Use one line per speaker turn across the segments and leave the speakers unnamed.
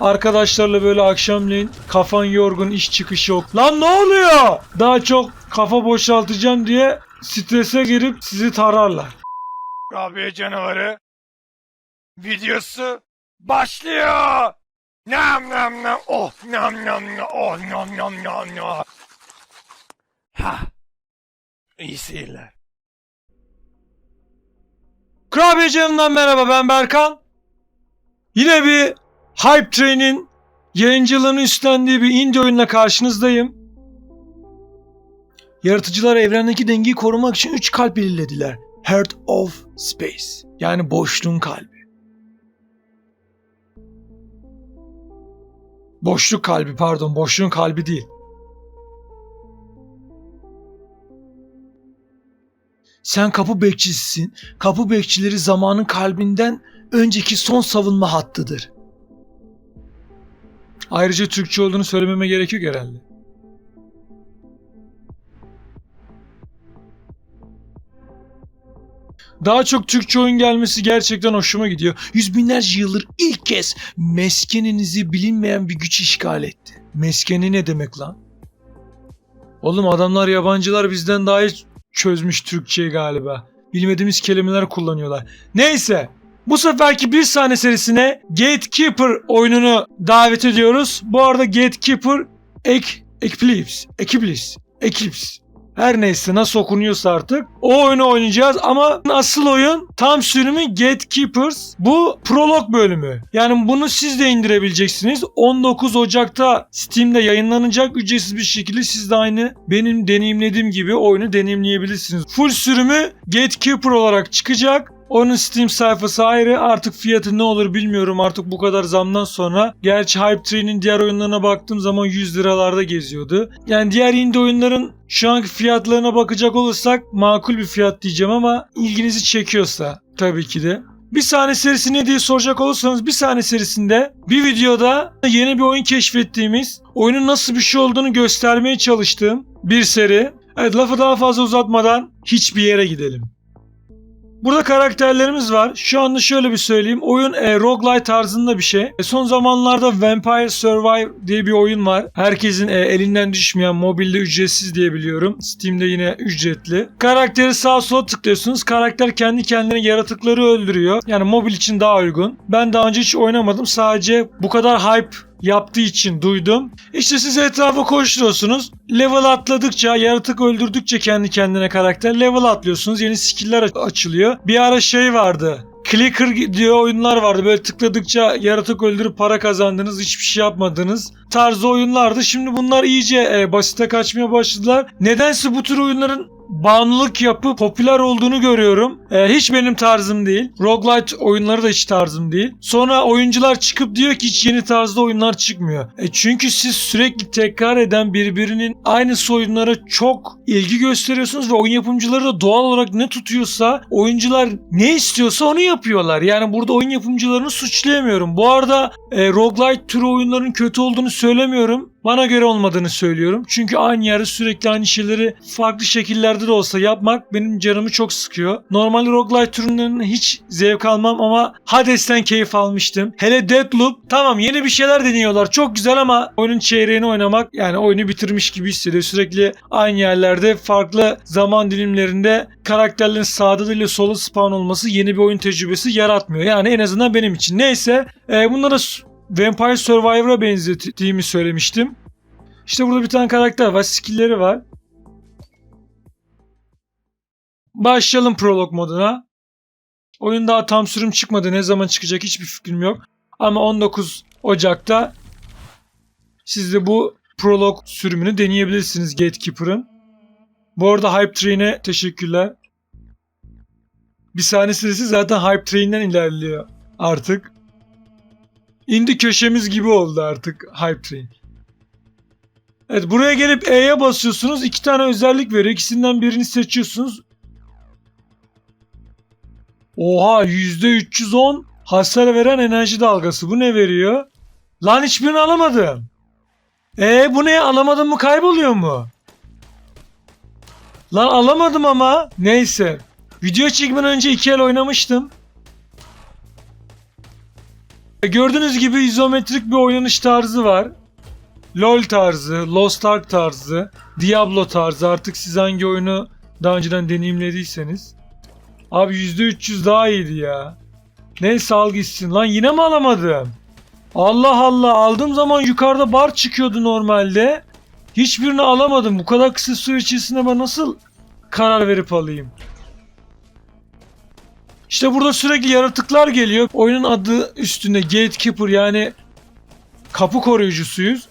Arkadaşlarla böyle akşamleyin kafan yorgun iş çıkışı yok. Lan ne oluyor? Daha çok kafa boşaltacağım diye strese girip sizi tararlar.
Kurabiye canavarı videosu başlıyor. Nam nam nam oh nam nam nam oh nam nam nam nam. Ha. İyi seyirler.
Kurabiye canımdan merhaba ben Berkan. Yine bir Hype Train'in yayıncılığını üstlendiği bir indie oyunla karşınızdayım. Yaratıcılar evrendeki dengeyi korumak için 3 kalp belirlediler. Heart of Space. Yani boşluğun kalbi. Boşluk kalbi pardon boşluğun kalbi değil. Sen kapı bekçisisin. Kapı bekçileri zamanın kalbinden önceki son savunma hattıdır. Ayrıca Türkçe olduğunu söylememe gerek yok herhalde. Daha çok Türkçe oyun gelmesi gerçekten hoşuma gidiyor. Yüz binlerce yıldır ilk kez meskeninizi bilinmeyen bir güç işgal etti. Meskeni ne demek lan? Oğlum adamlar yabancılar bizden daha iyi çözmüş Türkçeyi galiba. Bilmediğimiz kelimeler kullanıyorlar. Neyse. Bu seferki bir sahne serisine Gatekeeper oyununu davet ediyoruz. Bu arada Gatekeeper Ek, Eclipse, Eclipse, Eclipse. Her neyse nasıl okunuyorsa artık o oyunu oynayacağız ama asıl oyun tam sürümü Gatekeepers. Bu prolog bölümü. Yani bunu siz de indirebileceksiniz. 19 Ocak'ta Steam'de yayınlanacak ücretsiz bir şekilde siz de aynı benim deneyimlediğim gibi oyunu deneyimleyebilirsiniz. Full sürümü Gatekeeper olarak çıkacak. Onun Steam sayfası ayrı. Artık fiyatı ne olur bilmiyorum artık bu kadar zamdan sonra. Gerçi Hype Train'in diğer oyunlarına baktığım zaman 100 liralarda geziyordu. Yani diğer indie oyunların şu anki fiyatlarına bakacak olursak makul bir fiyat diyeceğim ama ilginizi çekiyorsa tabii ki de. Bir sahne serisi ne diye soracak olursanız bir sahne serisinde bir videoda yeni bir oyun keşfettiğimiz oyunun nasıl bir şey olduğunu göstermeye çalıştığım bir seri. Evet lafı daha fazla uzatmadan hiçbir yere gidelim. Burada karakterlerimiz var. Şu anda şöyle bir söyleyeyim. Oyun e, roguelite tarzında bir şey. E, son zamanlarda Vampire Survive diye bir oyun var. Herkesin e, elinden düşmeyen mobilde ücretsiz diye biliyorum. Steam'de yine ücretli. Karakteri sağa sola tıklıyorsunuz. Karakter kendi kendine yaratıkları öldürüyor. Yani mobil için daha uygun. Ben daha önce hiç oynamadım. Sadece bu kadar hype yaptığı için duydum. İşte siz etrafa koşturuyorsunuz. Level atladıkça, yaratık öldürdükçe kendi kendine karakter level atlıyorsunuz. Yeni skill'ler aç- açılıyor. Bir ara şey vardı. Clicker diyor oyunlar vardı. Böyle tıkladıkça yaratık öldürüp para kazandınız, hiçbir şey yapmadınız. Tarzı oyunlardı. Şimdi bunlar iyice e, basite kaçmaya başladılar. Nedense bu tür oyunların bağımlılık yapıp popüler olduğunu görüyorum. E, hiç benim tarzım değil. Roguelite oyunları da hiç tarzım değil. Sonra oyuncular çıkıp diyor ki hiç yeni tarzda oyunlar çıkmıyor. E, çünkü siz sürekli tekrar eden birbirinin aynı oyunlara çok ilgi gösteriyorsunuz ve oyun yapımcıları da doğal olarak ne tutuyorsa oyuncular ne istiyorsa onu yapıyorlar. Yani burada oyun yapımcılarını suçlayamıyorum. Bu arada e, roguelite türü oyunların kötü olduğunu söylemiyorum. Bana göre olmadığını söylüyorum. Çünkü aynı yerde sürekli aynı şeyleri farklı şekillerde de olsa yapmak benim canımı çok sıkıyor. Normalde roguelite türünden hiç zevk almam ama Hades'ten keyif almıştım. Hele Deathloop tamam yeni bir şeyler deniyorlar. Çok güzel ama oyunun çeyreğini oynamak yani oyunu bitirmiş gibi hissediyor. Sürekli aynı yerlerde farklı zaman dilimlerinde karakterlerin sağda değil de solu spawn olması yeni bir oyun tecrübesi yaratmıyor. Yani en azından benim için. Neyse e, bunlara Vampire Survivor'a benzettiğimi söylemiştim. İşte burada bir tane karakter var. Skill'leri var. Başlayalım prolog moduna. Oyun daha tam sürüm çıkmadı. Ne zaman çıkacak hiçbir fikrim yok. Ama 19 Ocak'ta siz de bu prolog sürümünü deneyebilirsiniz Gatekeeper'ın. Bu arada Hype Train'e teşekkürler. Bir sahne serisi zaten Hype Train'den ilerliyor artık. Indi köşemiz gibi oldu artık Hype Train. Evet buraya gelip E'ye basıyorsunuz. iki tane özellik veriyor. İkisinden birini seçiyorsunuz. Oha %310 hasar veren enerji dalgası. Bu ne veriyor? Lan hiçbirini alamadım. E bu ne? Alamadım mı kayboluyor mu? Lan alamadım ama. Neyse. Video çekmeden önce iki el oynamıştım. Gördüğünüz gibi izometrik bir oynanış tarzı var. LoL tarzı, Lost Ark tarzı, Diablo tarzı artık siz hangi oyunu daha önceden deneyimlediyseniz. Abi %300 daha iyiydi ya. Neyse al gitsin. Lan yine mi alamadım? Allah Allah aldığım zaman yukarıda bar çıkıyordu normalde. Hiçbirini alamadım. Bu kadar kısa süre içerisinde ben nasıl karar verip alayım? İşte burada sürekli yaratıklar geliyor. Oyunun adı üstünde Gatekeeper yani kapı koruyucusuyuz.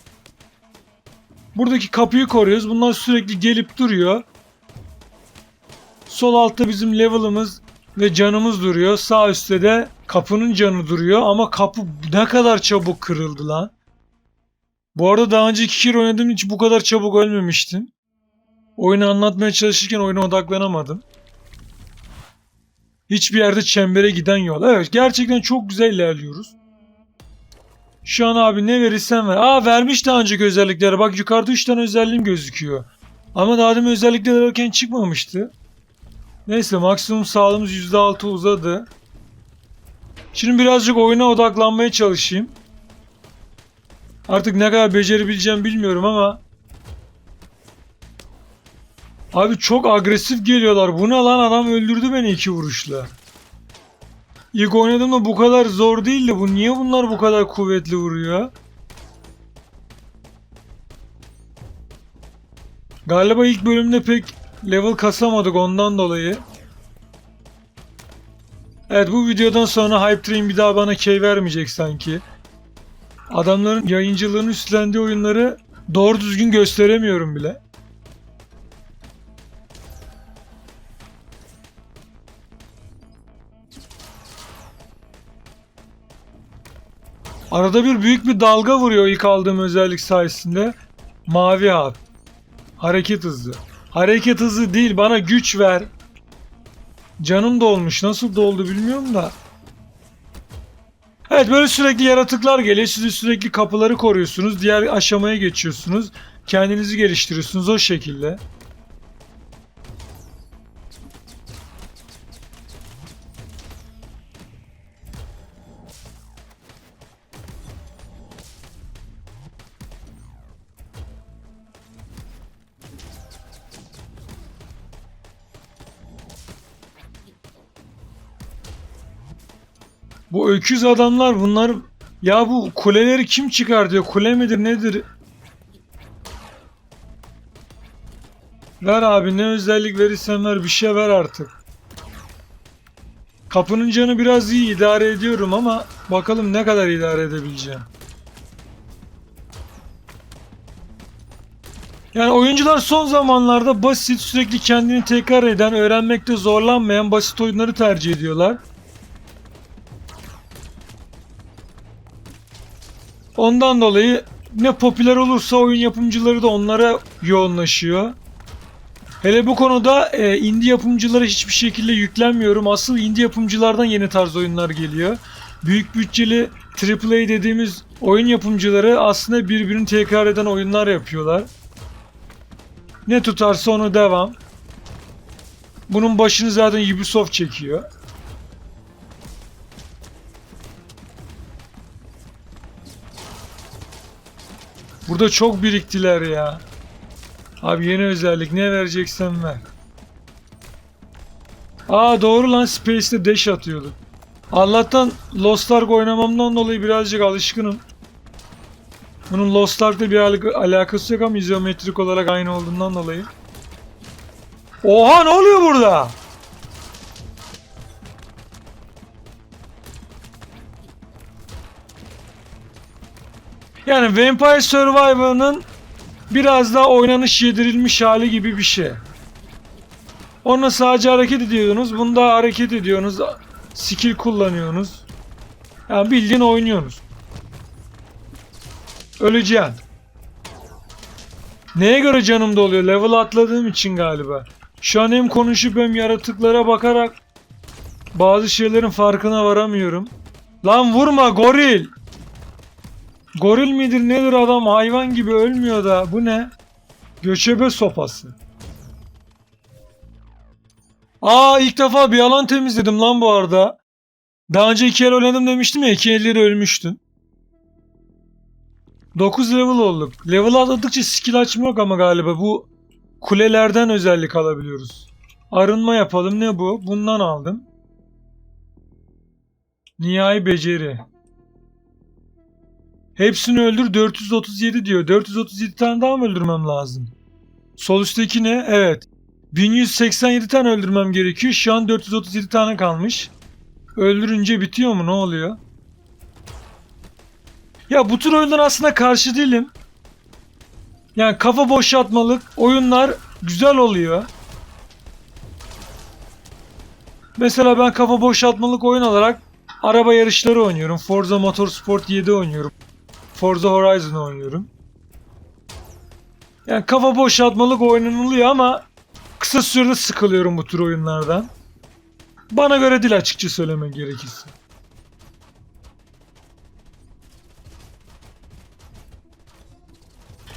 Buradaki kapıyı koruyoruz. Bunlar sürekli gelip duruyor. Sol altta bizim level'ımız ve canımız duruyor. Sağ üstte de kapının canı duruyor ama kapı ne kadar çabuk kırıldı lan. Bu arada daha önce iki kere oynadığım için bu kadar çabuk ölmemiştim. Oyunu anlatmaya çalışırken oyuna odaklanamadım. Hiçbir yerde çembere giden yol. Evet gerçekten çok güzel ilerliyoruz. Şu an abi ne verirsen ver. Aa vermiş daha önceki özellikleri. Bak yukarıda 3 tane özelliğim gözüküyor. Ama daha demin özellikler ararken çıkmamıştı. Neyse maksimum sağlığımız %6 uzadı. Şimdi birazcık oyuna odaklanmaya çalışayım. Artık ne kadar becerebileceğim bilmiyorum ama Abi çok agresif geliyorlar. Bu ne lan adam öldürdü beni iki vuruşla. İlk oynadığımda bu kadar zor değildi. Bu niye bunlar bu kadar kuvvetli vuruyor? Galiba ilk bölümde pek level kasamadık ondan dolayı. Evet bu videodan sonra Hype Train bir daha bana key vermeyecek sanki. Adamların yayıncılığını üstlendiği oyunları doğru düzgün gösteremiyorum bile. Arada bir büyük bir dalga vuruyor ilk aldığım özellik sayesinde. Mavi abi. Hareket hızı. Hareket hızı değil bana güç ver. Canım dolmuş. Nasıl doldu bilmiyorum da. Evet böyle sürekli yaratıklar geliyor. Siz sürekli kapıları koruyorsunuz. Diğer aşamaya geçiyorsunuz. Kendinizi geliştiriyorsunuz o şekilde. Öküz adamlar bunlar ya bu kuleleri kim çıkar diyor. Kule midir nedir? Ver abi ne özellik verirsen ver bir şey ver artık. Kapının canı biraz iyi idare ediyorum ama bakalım ne kadar idare edebileceğim. Yani oyuncular son zamanlarda basit, sürekli kendini tekrar eden, öğrenmekte zorlanmayan basit oyunları tercih ediyorlar. Ondan dolayı ne popüler olursa oyun yapımcıları da onlara yoğunlaşıyor. Hele bu konuda e, indie yapımcılara hiçbir şekilde yüklenmiyorum. Asıl indie yapımcılardan yeni tarz oyunlar geliyor. Büyük bütçeli AAA dediğimiz oyun yapımcıları aslında birbirini tekrar eden oyunlar yapıyorlar. Ne tutarsa onu devam. Bunun başını zaten Ubisoft çekiyor. Burada çok biriktiler ya. Abi yeni özellik ne vereceksen ver. Aa doğru lan Space'de dash atıyordu. Allah'tan Lost Ark oynamamdan dolayı birazcık alışkınım. Bunun Lost Ark'la bir al- alakası yok ama izometrik olarak aynı olduğundan dolayı. Oha ne oluyor burada? Yani Vampire Survivor'ın biraz daha oynanış yedirilmiş hali gibi bir şey. Onunla sadece hareket ediyordunuz. Bunda hareket ediyorsunuz. Skill kullanıyorsunuz. Yani bildiğin oynuyorsunuz. Öleceğim. Neye göre canım doluyor? Level atladığım için galiba. Şu an hem konuşup hem yaratıklara bakarak bazı şeylerin farkına varamıyorum. Lan vurma goril. Goril midir nedir adam hayvan gibi ölmüyor da bu ne? Göçebe sopası. Aa ilk defa bir alan temizledim lan bu arada. Daha önce iki el oynadım demiştim ya iki elleri ölmüştün. 9 level olduk. Level atladıkça skill açma ama galiba bu kulelerden özellik alabiliyoruz. Arınma yapalım. Ne bu? Bundan aldım. Nihai beceri. Hepsini öldür 437 diyor. 437 tane daha mı öldürmem lazım? Sol üstteki ne? Evet. 1187 tane öldürmem gerekiyor. Şu an 437 tane kalmış. Öldürünce bitiyor mu? Ne oluyor? Ya bu tür oyunlar aslında karşı değilim. Yani kafa boşaltmalık oyunlar güzel oluyor. Mesela ben kafa boşaltmalık oyun olarak araba yarışları oynuyorum. Forza Motorsport 7 oynuyorum. Forza Horizon oynuyorum. Yani kafa boşaltmalık oynanılıyor ama kısa sürede sıkılıyorum bu tür oyunlardan. Bana göre değil açıkça söylemek gerekirse.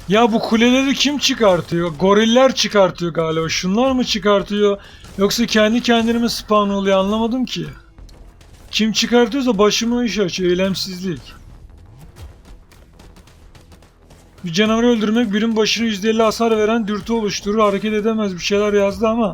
Ya bu kuleleri kim çıkartıyor? Goriller çıkartıyor galiba. Şunlar mı çıkartıyor? Yoksa kendi kendine mi spawn oluyor anlamadım ki. Kim çıkartıyorsa başıma iş aç. Eylemsizlik. Bir canavarı öldürmek birim başına %50 hasar veren dürtü oluşturur. Hareket edemez bir şeyler yazdı ama.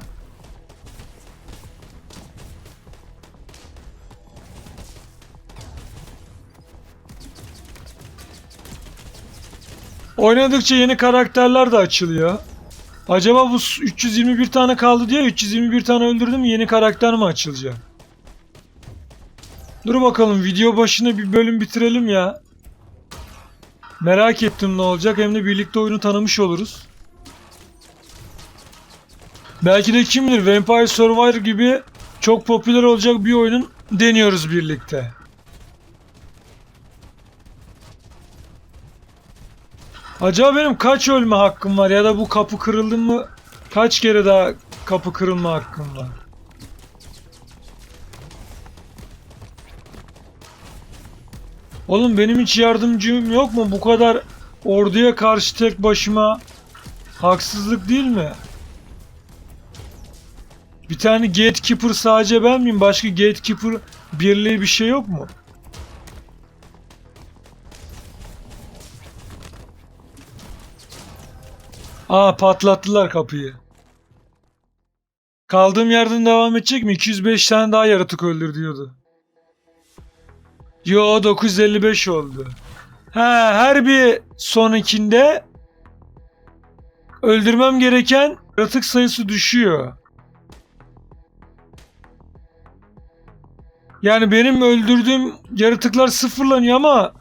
Oynadıkça yeni karakterler de açılıyor. Acaba bu 321 tane kaldı diye 321 tane öldürdüm yeni karakter mi açılacak? Dur bakalım video başına bir bölüm bitirelim ya. Merak ettim ne olacak hem de birlikte oyunu tanımış oluruz. Belki de kim bilir Vampire Survivor gibi çok popüler olacak bir oyunun deniyoruz birlikte. Acaba benim kaç ölme hakkım var ya da bu kapı kırıldı mı kaç kere daha kapı kırılma hakkım var? Oğlum benim hiç yardımcım yok mu? Bu kadar orduya karşı tek başıma haksızlık değil mi? Bir tane gatekeeper sadece ben miyim? Başka gatekeeper birliği bir şey yok mu? Aa patlattılar kapıyı. Kaldığım yerden devam edecek mi? 205 tane daha yaratık öldür diyordu. Yo 955 oldu. Ha her bir sonrakinde öldürmem gereken yaratık sayısı düşüyor. Yani benim öldürdüğüm yaratıklar sıfırlanıyor ama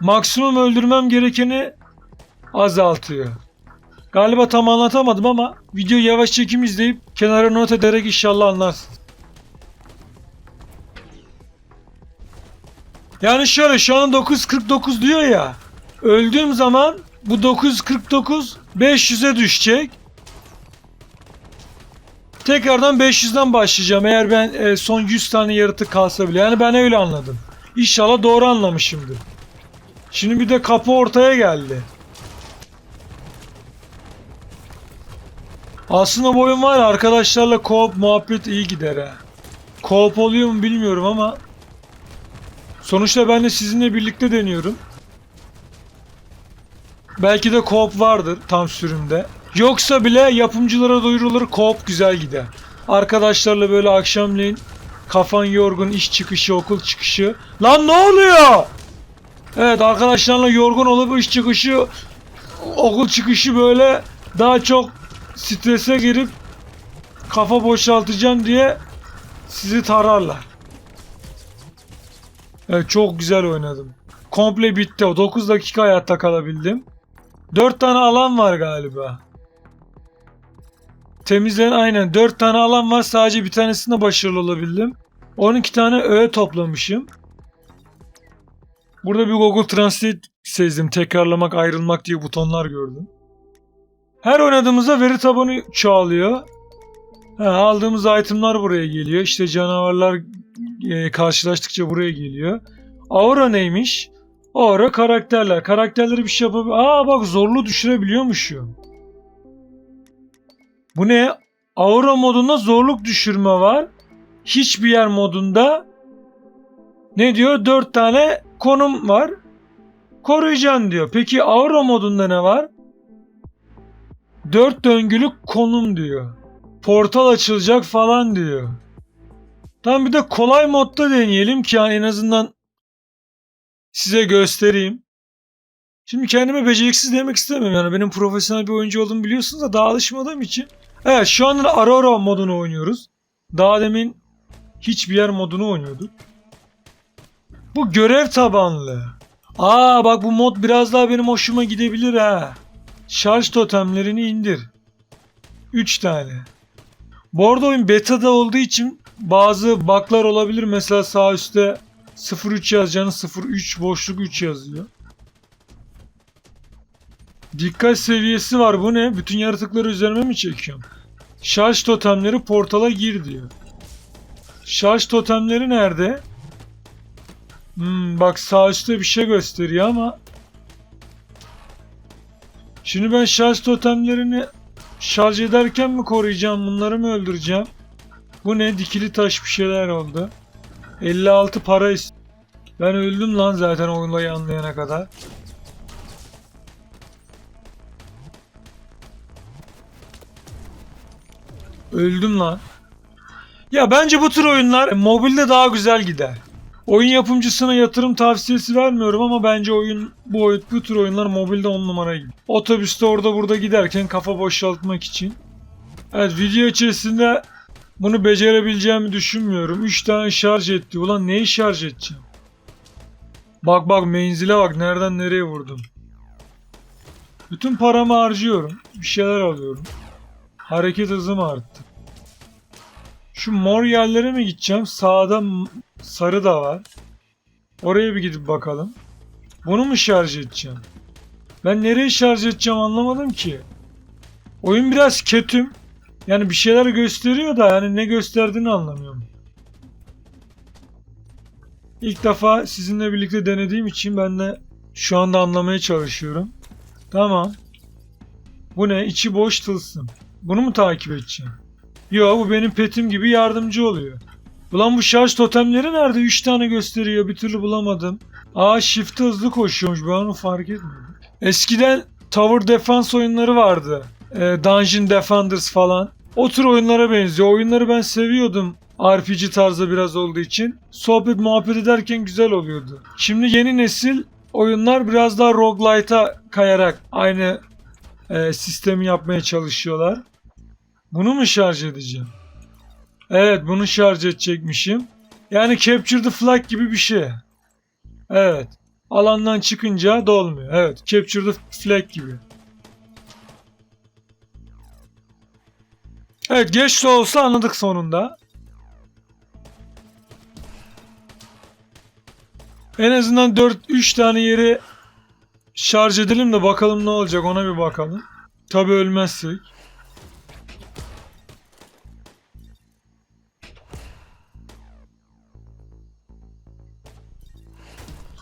maksimum öldürmem gerekeni azaltıyor. Galiba tam anlatamadım ama video yavaş çekim izleyip kenara not ederek inşallah anlarsın. Yani şöyle şu an 949 diyor ya. Öldüğüm zaman bu 949 500'e düşecek. Tekrardan 500'den başlayacağım eğer ben e, son 100 tane yaratık kalsa bile. Yani ben öyle anladım. İnşallah doğru anlamışımdır. Şimdi bir de kapı ortaya geldi. Aslında bu oyun var ya arkadaşlarla co-op muhabbet iyi gider ha. Co-op oluyor mu bilmiyorum ama sonuçta ben de sizinle birlikte deniyorum. Belki de co-op vardır tam sürümde. Yoksa bile yapımcılara duyurulur co-op güzel gider. Arkadaşlarla böyle akşamleyin kafan yorgun iş çıkışı okul çıkışı. Lan ne oluyor? Evet arkadaşlarla yorgun olup iş çıkışı okul çıkışı böyle daha çok strese girip kafa boşaltacağım diye sizi tararlar. Evet çok güzel oynadım. Komple bitti o. 9 dakika hayatta kalabildim. 4 tane alan var galiba. Temizleyen aynen 4 tane alan var. Sadece bir tanesinde başarılı olabildim. 12 tane öğe toplamışım. Burada bir Google Translate sezdim. Tekrarlamak, ayrılmak diye butonlar gördüm. Her oynadığımızda veri tabanı çoğalıyor. Ha, aldığımız itemlar buraya geliyor. İşte canavarlar e, karşılaştıkça buraya geliyor. Aura neymiş? Aura karakterler. Karakterleri bir şey yapabiliyor. Aa bak zorlu düşürebiliyormuşum. Bu ne? Aura modunda zorluk düşürme var. Hiçbir yer modunda Ne diyor? 4 tane konum var. Koruyacaksın diyor. Peki Aura modunda ne var? 4 döngülü konum diyor. Portal açılacak falan diyor. Tam bir de kolay modda deneyelim ki yani en azından size göstereyim. Şimdi kendime beceriksiz demek istemiyorum yani benim profesyonel bir oyuncu olduğumu biliyorsunuz da daha alışmadığım için. Evet şu anda Aurora modunu oynuyoruz. Daha demin hiçbir yer modunu oynuyorduk. Bu görev tabanlı. Aa bak bu mod biraz daha benim hoşuma gidebilir ha. Şarj totemlerini indir. 3 tane. Bu arada oyun beta'da olduğu için bazı bug'lar olabilir. Mesela sağ üstte 03 yazacağını 03 boşluk 3 yazıyor. Dikkat seviyesi var. Bu ne? Bütün yaratıkları üzerime mi çekiyorum? Şarj totemleri portala gir diyor. Şarj totemleri nerede? Hmm, bak sağ üstte bir şey gösteriyor ama Şimdi ben şarj totemlerini şarj ederken mi koruyacağım bunları mı öldüreceğim? Bu ne? Dikili taş bir şeyler oldu. 56 para ist- Ben öldüm lan zaten olayı anlayana kadar. Öldüm lan. Ya bence bu tür oyunlar mobilde daha güzel gider. Oyun yapımcısına yatırım tavsiyesi vermiyorum ama bence oyun bu oyun bu tür oyunlar mobilde 10 numara gibi. Otobüste orada burada giderken kafa boşaltmak için. Evet video içerisinde bunu becerebileceğimi düşünmüyorum. 3 tane şarj etti. Ulan neyi şarj edeceğim? Bak bak menzile bak nereden nereye vurdum. Bütün paramı harcıyorum. Bir şeyler alıyorum. Hareket hızım arttı. Şu mor yerlere mi gideceğim? Sağda sarı da var. Oraya bir gidip bakalım. Bunu mu şarj edeceğim? Ben nereye şarj edeceğim anlamadım ki. Oyun biraz kötüm. Yani bir şeyler gösteriyor da yani ne gösterdiğini anlamıyorum. İlk defa sizinle birlikte denediğim için ben de şu anda anlamaya çalışıyorum. Tamam. Bu ne? İçi boş tılsım. Bunu mu takip edeceğim? Yo bu benim petim gibi yardımcı oluyor. Ulan bu şarj totemleri nerede? 3 tane gösteriyor. Bir türlü bulamadım. Aa shift'e hızlı koşuyormuş. Ben onu fark etmedim. Eskiden Tower Defense oyunları vardı. Ee, Dungeon Defenders falan. O tür oyunlara benziyor. Oyunları ben seviyordum. RPG tarzı biraz olduğu için. Sohbet muhabbet ederken güzel oluyordu. Şimdi yeni nesil oyunlar biraz daha roguelite'a kayarak aynı e, sistemi yapmaya çalışıyorlar. Bunu mu şarj edeceğim? Evet bunu şarj edecekmişim. Yani Capture the Flag gibi bir şey. Evet. Alandan çıkınca dolmuyor. Evet. Capture the Flag gibi. Evet geç de olsa anladık sonunda. En azından 4-3 tane yeri şarj edelim de bakalım ne olacak ona bir bakalım. Tabi ölmezsek.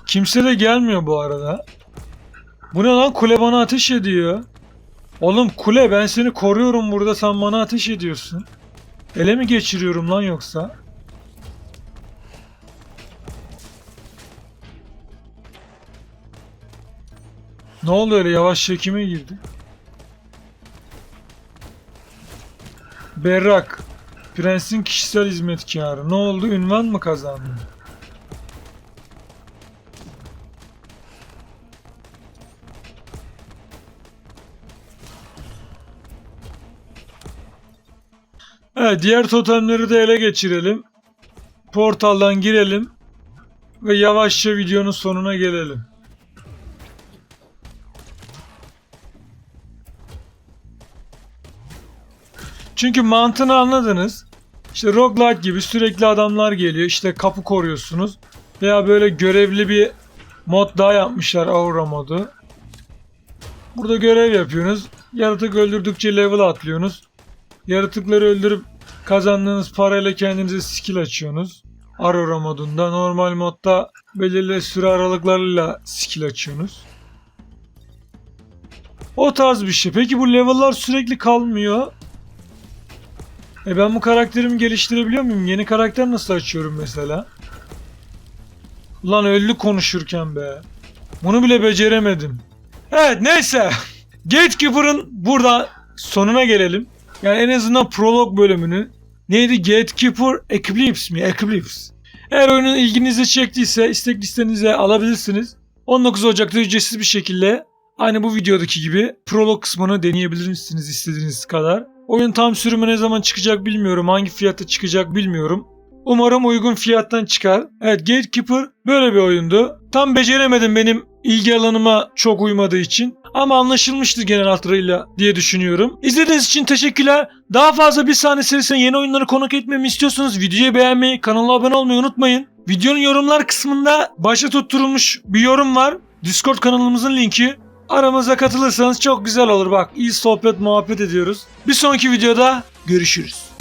Kimse de gelmiyor bu arada. Bu ne lan kule bana ateş ediyor. Oğlum kule ben seni koruyorum burada sen bana ateş ediyorsun. Ele mi geçiriyorum lan yoksa? Ne oldu öyle yavaş çekime girdi? Berrak. Prensin kişisel hizmetkarı. Ne oldu? Ünvan mı kazandı? Evet, diğer totemleri de ele geçirelim. Portaldan girelim ve yavaşça videonun sonuna gelelim. Çünkü mantığını anladınız. İşte roguelike gibi sürekli adamlar geliyor. İşte kapı koruyorsunuz. Veya böyle görevli bir mod daha yapmışlar Aura modu. Burada görev yapıyorsunuz. Yaratık öldürdükçe level atlıyorsunuz. Yaratıkları öldürüp kazandığınız parayla kendinize skill açıyorsunuz. Aurora modunda. Normal modda belirli süre aralıklarıyla skill açıyorsunuz. O tarz bir şey. Peki bu level'lar sürekli kalmıyor. E ben bu karakterimi geliştirebiliyor muyum? Yeni karakter nasıl açıyorum mesela? Lan öldü konuşurken be. Bunu bile beceremedim. Evet neyse. Gatekeeper'ın burada sonuna gelelim. Yani en azından prolog bölümünü. Neydi? Gatekeeper Eclipse mi? Eclipse. Eğer oyunun ilginizi çektiyse istek listenize alabilirsiniz. 19 Ocak'ta ücretsiz bir şekilde aynı bu videodaki gibi prolog kısmını deneyebilirsiniz istediğiniz kadar. Oyun tam sürümü ne zaman çıkacak bilmiyorum. Hangi fiyatta çıkacak bilmiyorum. Umarım uygun fiyattan çıkar. Evet Gatekeeper böyle bir oyundu. Tam beceremedim benim ilgi alanıma çok uymadığı için. Ama anlaşılmıştı genel hatlarıyla diye düşünüyorum. İzlediğiniz için teşekkürler. Daha fazla bir saniye serisine yeni oyunları konuk etmemi istiyorsanız videoyu beğenmeyi, kanala abone olmayı unutmayın. Videonun yorumlar kısmında başa tutturulmuş bir yorum var. Discord kanalımızın linki. Aramıza katılırsanız çok güzel olur bak. İyi sohbet muhabbet ediyoruz. Bir sonraki videoda görüşürüz.